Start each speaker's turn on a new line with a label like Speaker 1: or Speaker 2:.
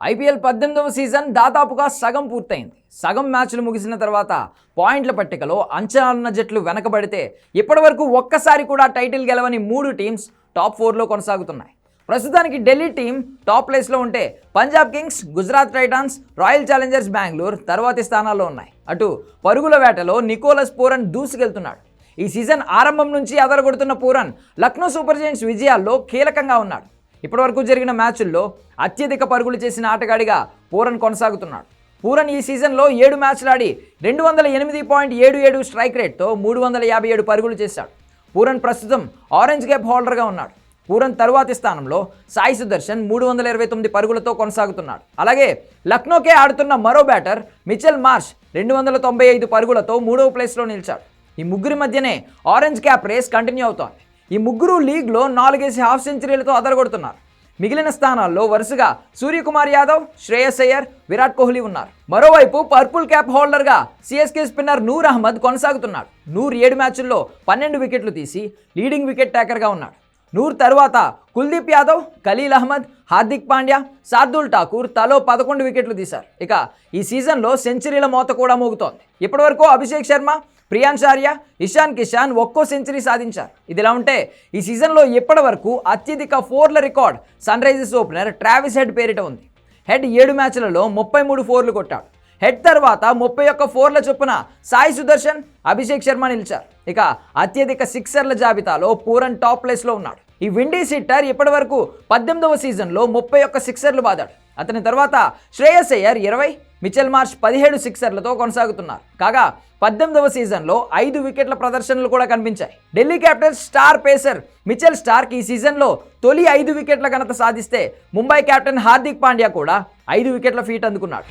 Speaker 1: IPL పద్దెనిమిదవ season దాదాపుగా సగం పూర్తయింది. సగం మ్యాచ్లు ముగిసిన తర్వాత పాయింట్ల పట్టికలో అంచనాలున్న జట్లు వెనకబడితే ఇప్పటివరకు ఒక్కసారి కూడా టైటిల్ గెలవని మూడు టీమ్స్ టాప్ ఫోర్లో కొనసాగుతున్నాయి. ప్రస్తుతానికి ఢిల్లీ టీం టాప్ ప్లేస్లో ఉంటే Punjab kings Gujarat titans royal challengers Bengaluru తర్వాతి స్థానాల్లో ఉన్నాయి. అటు పరుగుల వేటలో నికోలస్ పూరన్ దూసుకెళ్తున్నాడు. ఈ సీజన్ ఆరంభం నుంచి అదరగొడుతున్న పూరన్ లక్నో సూపర్ జైంట్స్ విజయాల్లో కీలకంగా ఉన్నాడు. ఇప్పటివరకు జరిగిన మ్యాచుల్లో అత్యధిక పరుగులు చేసిన ఆటగాడిగా పూరన్ కొనసాగుతున్నాడు. పూరన్ ఈ సీజన్లో ఏడు మ్యాచ్లు ఆడి రెండు వందల ఎనిమిది పాయింట్ ఏడు ఏడు స్ట్రైక్ రేట్తో మూడు వందల యాభై ఏడు పరుగులు చేశాడు. పూరన్ ప్రస్తుతం ఆరెంజ్ గ్యాప్ హోల్డర్గా ఉన్నాడు. పూరన్ తరువాతి స్థానంలో సాయి సుదర్శన్ మూడు వందల ఇరవై తొమ్మిది పరుగులతో కొనసాగుతున్నాడు. అలాగే లక్నోకే ఆడుతున్న మరో బ్యాటర్ మిచెల్ మార్ష్ రెండు వందల తొంభై ఐదు పరుగులతో మూడవ ప్లేస్లో నిలిచాడు. ఈ ముగ్గురి మధ్యనే ఆరెంజ్ క్యాప్ రేస్ కంటిన్యూ అవుతోంది. ఈ ముగ్గురు లీగ్లో నాలుగేసి హాఫ్ సెంచరీలతో అదరగొడుతున్నారు. మిగిలిన స్థానాల్లో వరుసగా సూర్యకుమార్ యాదవ్ శ్రేయస్ అయ్యర్ విరాట్ కోహ్లీ ఉన్నారు. మరోవైపు పర్పుల్ క్యాప్ హోల్డర్గా సిఎస్కే స్పిన్నర్ నూర్ అహ్మద్ కొనసాగుతున్నాడు. నూర్ ఏడు మ్యాచ్ల్లో పన్నెండు వికెట్లు తీసి లీడింగ్ వికెట్ టేకర్గా ఉన్నాడు. నూర్ తర్వాత కుల్దీప్ యాదవ్ ఖలీల్ అహ్మద్ హార్దిక్ పాండ్యా శార్దుల్ ఠాకూర్ తలో పదకొండు వికెట్లు తీశారు. ఇక ఈ సీజన్లో సెంచరీల మోత కూడా మోగుతోంది. ఇప్పటివరకు అభిషేక్ శర్మ ప్రియాంశార్య ఇషాన్ కిషాన్ ఒక్కో సెంచరీ సాధించారు. ఇదిలా ఉంటే ఈ సీజన్లో ఇప్పటి వరకు అత్యధిక ఫోర్ల record sunrisers opener Travis Head పేరిట ఉంది. హెడ్ ఏడు మ్యాచ్లలో ముప్పై మూడు ఫోర్లు కొట్టాడు. హెడ్ తర్వాత ముప్పై ఒక్క ఫోర్ల చొప్పున సాయి సుదర్శన్ అభిషేక్ శర్మ నిలిచారు. ఇక అత్యధిక సిక్సర్ల జాబితాలో పూరన్ టాప్ ప్లేస్లో ఉన్నాడు. ఈ విండీస్ హిట్టర్ ఇప్పటి వరకు పద్దెనిమిదవ సీజన్లో ముప్పై ఒక్క సిక్సర్లు బాదాడు అతని తర్వాత శ్రేయస్ అయ్యర్ ఇరవై మిచెల్ మార్ష్ పదిహేడు సిక్సర్లతో కొనసాగుతున్నారు. కాగా పద్దెనిమిదవ సీజన్లో ఐదు వికెట్ల ప్రదర్శనలు కూడా కనిపించాయి. Delhi capitals star pacer Mitchell Starc ఈ సీజన్లో తొలి ఐదు వికెట్ల ఘనత సాధిస్తే ముంబై కెప్టెన్ హార్దిక్ పాండ్యా కూడా ఐదు వికెట్ల ఫీట్ అందుకున్నాడు.